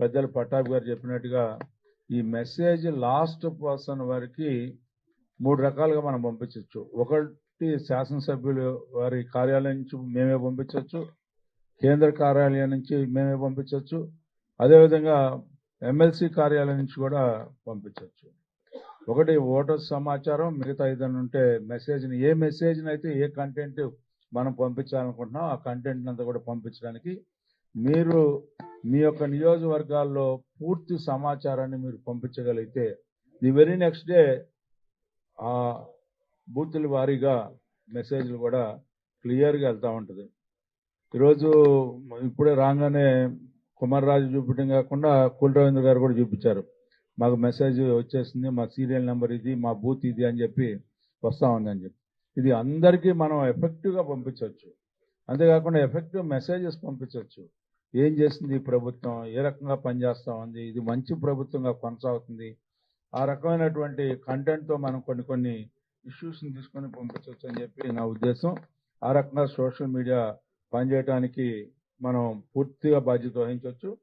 పెద్దలు పట్టాభి గారు చెప్పినట్టుగా ఈ మెసేజ్ లాస్ట్ పర్సన్ వారికి మూడు రకాలుగా మనం పంపించవచ్చు. ఒకటి శాసనసభ్యులు వారి కార్యాలయం నుంచి మేమే పంపించవచ్చు. కేంద్ర కార్యాలయం నుంచి మేమే పంపించవచ్చు. అదేవిధంగా ఎమ్మెల్సీ కార్యాలయం నుంచి కూడా పంపించవచ్చు. ఒకటి ఓటర్ సమాచారం మిగతా ఏదైనా ఉంటే మెసేజ్ని ఏ మెసేజ్ని అయితే ఏ కంటెంట్ మనం పంపించాలనుకుంటున్నాం ఆ కంటెంట్ అంతా కూడా పంపించడానికి మీరు మీ యొక్క నియోజకవర్గాల్లో పూర్తి సమాచారాన్ని మీరు పంపించగలిగితే ది వెరీ నెక్స్ట్ డే ఆ బూతుల వారీగా మెసేజ్లు కూడా క్లియర్గా వెళ్తూ ఉంటుంది. ఈరోజు ఇప్పుడే రాగానే కుమార్ రాజు చూపించడం కాకుండా కుల రవీంద్ర గారు కూడా చూపించారు. మాకు మెసేజ్ వచ్చేసింది మా సీరియల్ నెంబర్ ఇది మా బూత్ ఇది అని చెప్పి వస్తూ ఉంది అని చెప్పి. ఇది అందరికీ మనం ఎఫెక్టివ్గా పంపించవచ్చు. అంతేకాకుండా ఎఫెక్టివ్ మెసేజెస్ పంపించవచ్చు. ఏం చేస్తుంది ప్రభుత్వం? ఏ రకంగా పనిచేస్తూ ఉంది? ఇది మంచి ప్రభుత్వంగా కొనసాగుతుంది. ఆ రకమైనటువంటి కంటెంట్తో మనం కొన్ని కొన్ని ఇష్యూస్ని తీసుకొని పంపించవచ్చు అని చెప్పి నా ఉద్దేశం. ఆ రకంగా సోషల్ మీడియా పనిచేయడానికి మనం పూర్తిగా బాధ్యత వహించవచ్చు.